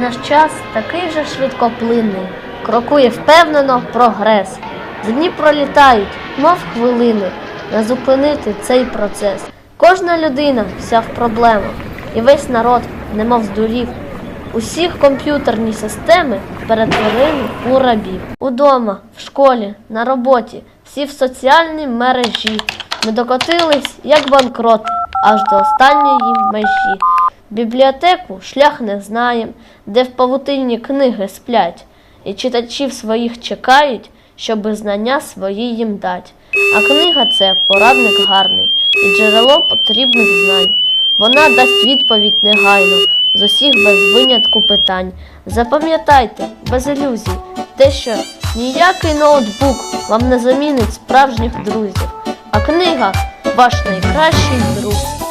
Наш час такий же швидкоплинний, крокує впевнено прогрес. Дні пролітають, мов хвилини, не зупинити цей процес. Кожна людина вся в проблемах, і весь народ немов здурів. Усіх комп'ютерні системи перетворили у рабів. Удома, в школі, на роботі, всі в соціальній мережі. Ми докотились, як банкроти, аж до останньої межі. Бібліотеку шлях не знаєм, де в павутинні книги сплять, і читачів своїх чекають, щоби знання свої їм дать. А книга це порадник гарний і джерело потрібних знань. Вона дасть відповідь негайно з усіх без винятку питань. Запам'ятайте, без ілюзій, те, що ніякий ноутбук вам не замінить справжніх друзів, а книга ваш найкращий друг.